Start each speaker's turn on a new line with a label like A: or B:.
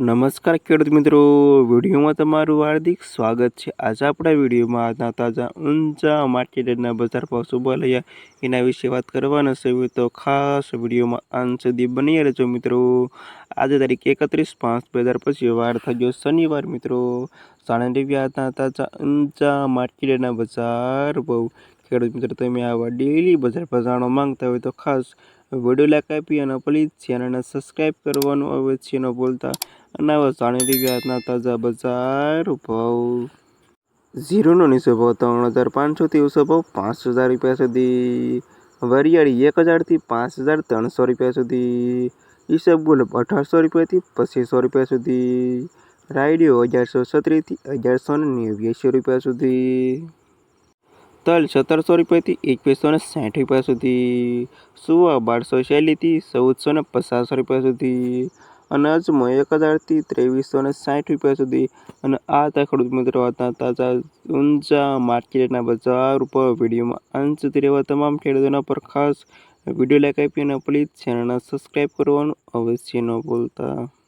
A: નમસ્કાર ખેડૂત મિત્રો, વિડીયોમાં તમારું હાર્દિક સ્વાગત છે. આજે આપણા વિડીયોમાં આજના તાજા ઊંચા માર્કેટના બજાર ભાવ શું બોલાયા એના વિશે વાત કરવાના છે. તો ખાસ વિડીયોમાં અંત સુધી બની રહેજો મિત્રો. આજે તારીખ એકત્રીસ પાંચ બે હજાર પછી વાર થઈ ગયો શનિવાર મિત્રો. જાણી લેવી હતા તાજા ઊંચા માર્કેટના બજાર. ભાવ ખેડૂત મિત્રો, તમે આવા ડેલી બજાર જાણવા માંગતા હોય તો ખાસ વીડિયો આપી અને પ્લીઝ ચેનલને સબસ્ક્રાઈબ કરવાનું અવશ્ય ન ભૂલતા. અને આવા જાણી લેવી તાજા બજાર ભાવ. ઝીરોનો નીચો ભાવ ત્રણ હજાર પાંચસોથી ઓછો ભાવ પાંચ હજાર રૂપિયા સુધી. વરિયાળી એક હજારથી પાંચ હજાર ત્રણસો રૂપિયા સુધી. ઈસબગુલ અઢારસો રૂપિયાથી પચીસો રૂપિયા સુધી. રાયડીઓ અગિયારસો છત્રીસથી અગિયારસો ને નેવ્યાસી રૂપિયા સુધી. તલ સત્તરસો રૂપિયાથી એકવીસો ને સાઠ રૂપિયા સુધી. સુવા બારસો શૈલીથી ચૌદસો ને પચાસ રૂપિયા સુધી. અને અજમો એક હજારથી ત્રેવીસો ને સાઠ રૂપિયા સુધી. અને આ હતા ખેડૂત મિત્રો હતા તાજા ઊંચા માર્કેટના બજાર ઉપર વિડીયોમાં. અંત રહેવા તમામ ખેડૂતોના પર ખાસ વીડિયો લાઈક આપી અને પ્લીઝ ચેનલને સબસ્ક્રાઈબ કરવાનું અવશ્ય ન ભૂલતા.